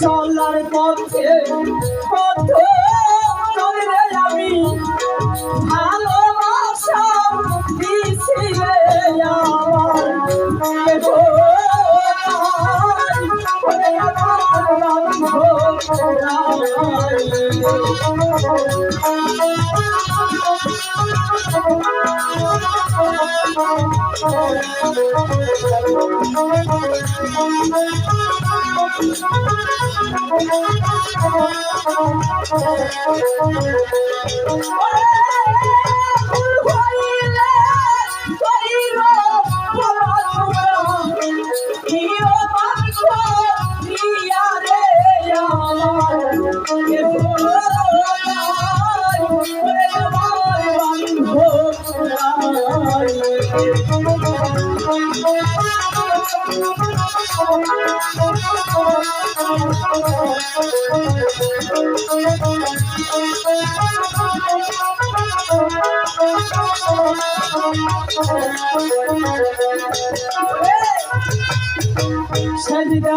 চলার পথে পথ চলে আমি। ভালোবাসা ওরে আমার সজদা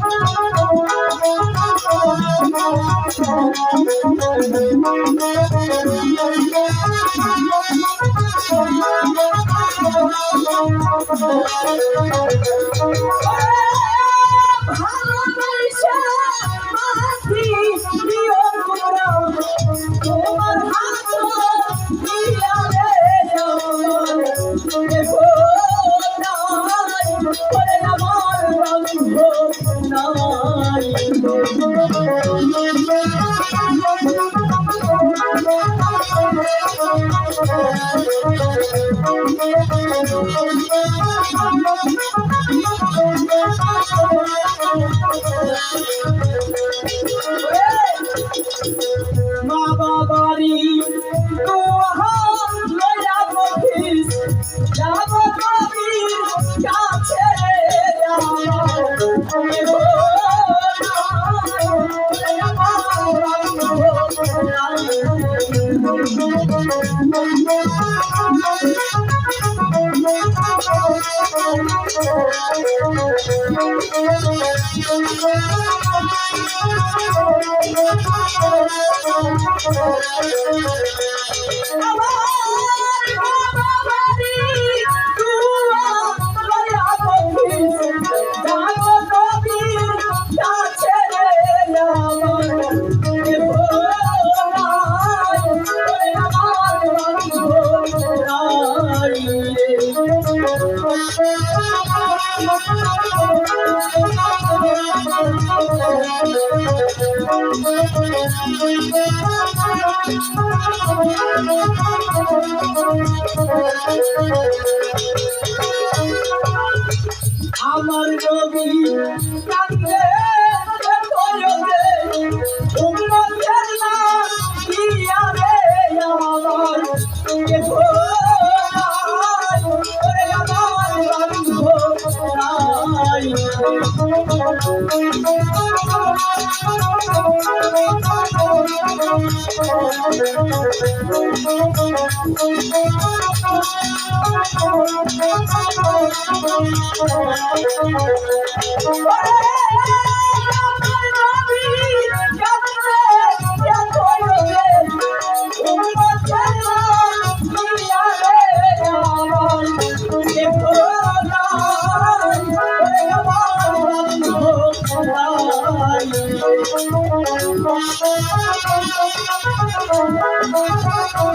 ভালোবাসা মা বাবারি দোহা লয়া মফিস যাব কবির কাছে আমার এগো আমার আমার রবি কান্দে তোরে উম্মতের না দিয়া রে আমার। কে ওরে আমার বন্ধু নাই ওরে